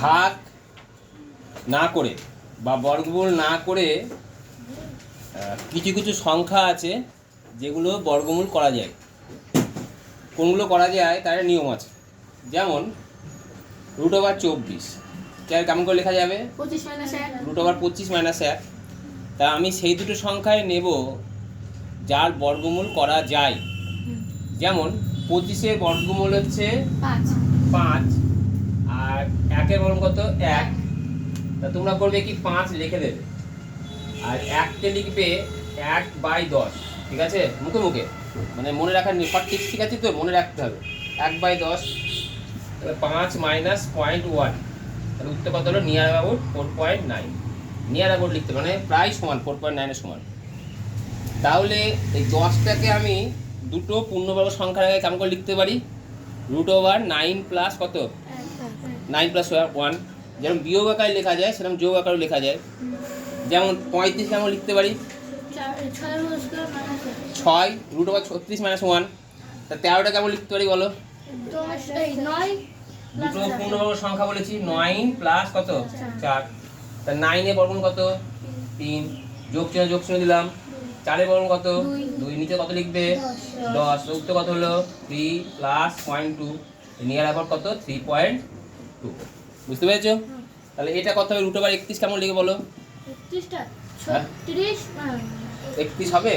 ভাগ না করে বা বর্গমূল না করে কিছু কিছু সংখ্যা আছে যেগুলো বর্গমূল করা যায়। কোনগুলো করা যায় তার নিয়ম আছে। যেমন রুট ওভার চব্বিশ। কেমন করে লেখা যাবে? রুট ওভার পঁচিশ মাইনাস এক। তা আমি সেই দুটো সংখ্যায় নেব যার বর্গমূল করা যায়। যেমন পঁচিশের বর্গমূল হচ্ছে পাঁচ। আর একের বর্গ কত? এক। তা তোমরা করবে কি? পাঁচ লিখে দেবে। আর এককে লিখবে এক বাই দশ। ঠিক আছে? মুখে মুখে। মানে মনে রাখার নি- ঠিক ঠিক আছে তো? মনে রাখতে হবে। এক বাই দশ। তাহলে পাঁচ মাইনাস পয়েন্ট ওয়ান। তাহলে উত্তর কত হলো? Near about four point nine. Near about লিখতে মানে প্রায় সমান, ফোর পয়েন্ট নাইনের সমান। তাহলে এই দশটাকে আমি দুটো পূর্ণবর্গ সংখ্যার আগে কেমন করে লিখতে পারি? রুট ওভার নাইন প্লাস কত? নাইন প্লাস ওয়ান যেরকম বিয়োগ আকারে লেখা যায়, সেরকম যোগ আকারে লেখা যায়। যেমন পঁয়ত্রিশ কেমন লিখতে পারি? ছয় রুট ওভার ছত্রিশ মাইনাস ওয়ান তা তেরোটা কেমন লিখতে পারি বলো? দুটো। পূর্ণবর্গ সংখ্যা বলেছি নাইন প্লাস কত? চার। তা নাইনে বর্গন কত? তিন। যোগ চিহ্ন যোগ চিহ্ন দিলাম। চারের বর্গন কত? দুই। নিচে কত লিখবে? দশ। দশ। কত হলো? Three plus point two near আবার কত? থ্রি পয়েন্ট টু বুঝতে পেরেছ? তাহলে এটা কত হবে? রুট ওভার একত্রিশ কেমন লিখে বলো? হ্যাঁ? একত্রিশ হবে?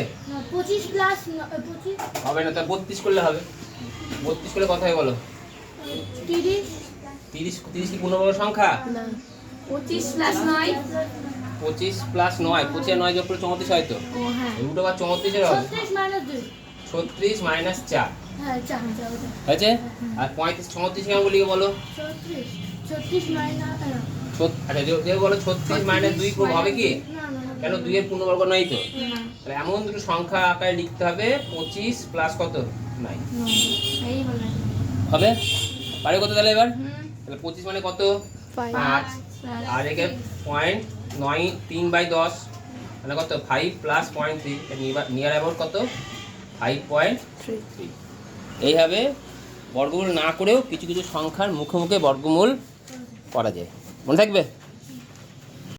পঁচিশ প্লাস হবে না তা বত্রিশ করলে হবে। বত্রিশ করলে কত হবে বলো? তিরিশ? তিরিশ তিরিশ কি পূর্ণবর্গ সংখ্যা? পঁচিশ প্লাস নয়? পঁচিশ প্লাস নয় পঁচিশ নয় যোগ করলে চৌত্রিশ হয় তো? হ্যাঁ। রুট ওভার চৌত্রিশের হবে। ছত্রিশ মাইনাস চার। হ্যাঁ চার হয়েছে? আর পঁয়ত্রিশ বলো? ছত্রিশ ছত্রিশ মাইনাস না আচ্ছা যে- যে বলো ছত্রিশ মাইনাস দুই হবে কি। কেন দুইয়ের পূর্ণবর্গ নয় তো? তাহলে এমন দুটো সংখ্যা আকারে লিখতে হবে পঁচিশ প্লাস কত? নাই। এই বলে হবে? পারে কত তাহলে এবার? তাহলে পঁচিশ মানে কত? পাঁচ। আর একে পয়েন্ট নয় তিন বাই দশ মানে কত? Five plus point three near about কত? ফাইভ পয়েন্ট থ্রি এইভাবে বর্গমূল না করেও কিছু কিছু সংখ্যার মুখে মুখে বর্গমূল করা যায়। মনে থাকবে?